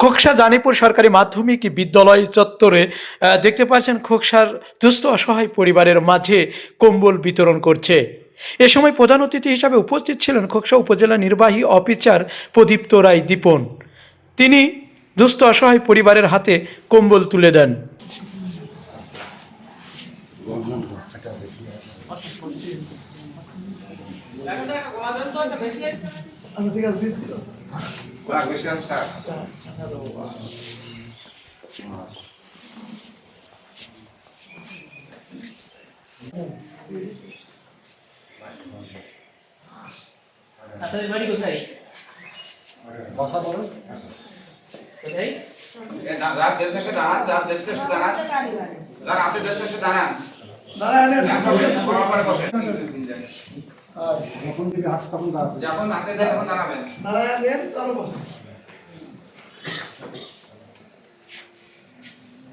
খোকসা জানিপুর সরকারি মাধ্যমিক বিদ্যালয় চত্বরে দেখতে পাচ্ছেন খোকসার দুস্থ অসহায় পরিবারের মাঝে কম্বল বিতরণ করছে। এ সময় প্রধান অতিথি হিসাবে উপস্থিত ছিলেন খোকসা উপজেলা নির্বাহী অফিসার প্রদীপ্ত রায় দীপন। তিনি দুস্থ অসহায় পরিবারের হাতে কম্বল তুলে দেন। Vai, vai chegar no estado. আপনাদের বাড়ি কোথায় কোথায় যার দেশে সে দাঁড়ান যার দেশে সে দাঁড়ান যার হাতে দেশে সে দাঁড়ান বাবা পরে বসে। যখন দিকে হাত তখন দাঁড়াবে যখন হাতে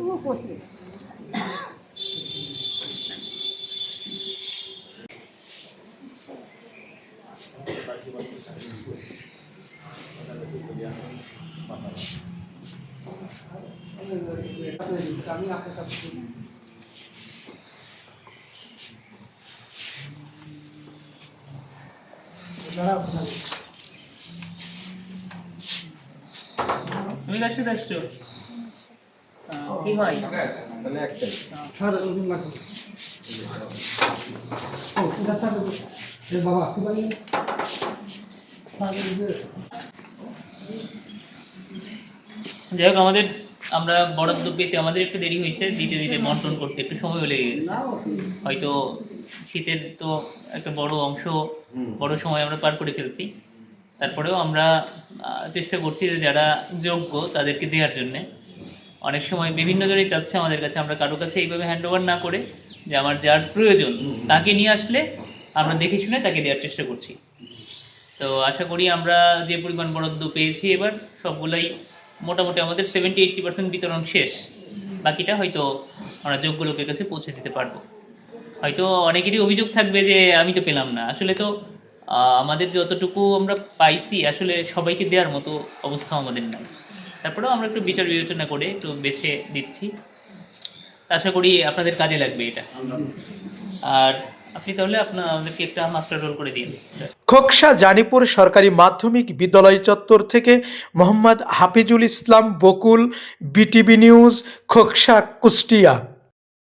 এগুলো দেখি আমি আপনার কাছে তুমি কার আসছো? কি হয়? স্যার ওজন লাগবে ও এটা স্যার এ বাবা আসতে পারি স্যার এই যে যাই হোক আমাদের আমরা বরাদ্দ পেতে আমাদের একটু দেরি হয়েছে দিতে দিতে বন্টন করতে একটু সময় লেগে গেছে। হয়তো শীতের তো একটা বড় অংশ বড় সময় আমরা পার করে ফেলছি। তারপরেও আমরা চেষ্টা করছি যে যারা যোগ্য তাদেরকে দেওয়ার জন্যে। অনেক সময় বিভিন্ন জনই চাচ্ছে আমাদের কাছে, আমরা কারও কাছে এইভাবে হ্যান্ড ওভার না করে যে আমার যার প্রয়োজন, তাকে নিয়ে আসলে আমরা দেখে শুনে তাকে দেওয়ার চেষ্টা করছি। তো আশা করি আমরা যে পরিমাণ বরাদ্দ পেয়েছি এবার সবগুলাই মোটামুটি আমাদের সেভেন্টি এইট্টি পার্সেন্ট বিতরণ শেষ। বাকিটা হয়তো আমরা যোগ্য লোকের কাছে পৌঁছে দিতে পারব। হয়তো অনেকেরই অভিযোগ থাকবে যে আমি তো পেলাম না। আসলে তো আমাদের যতটুকু আমরা পাইছি, আসলে সবাইকে দেওয়ার মতো অবস্থা আমাদের নাই। তারপরেও আমরা একটু বিচার বিবেচনা করে একটু বেছে দিচ্ছি। আশা করি আপনাদের কাজে লাগবে এটা। আর আপনি তাহলে আপনার, আমাদেরকে একটা মাস্টার রোল করে দিন। খোকসা জানিপুর সরকারি মাধ্যমিক বিদ্যালয় চত্বর থেকে মোহাম্মদ হাফিজুল ইসলাম বকুল, বিটিভি নিউজ, খোকসা কুষ্টিয়া।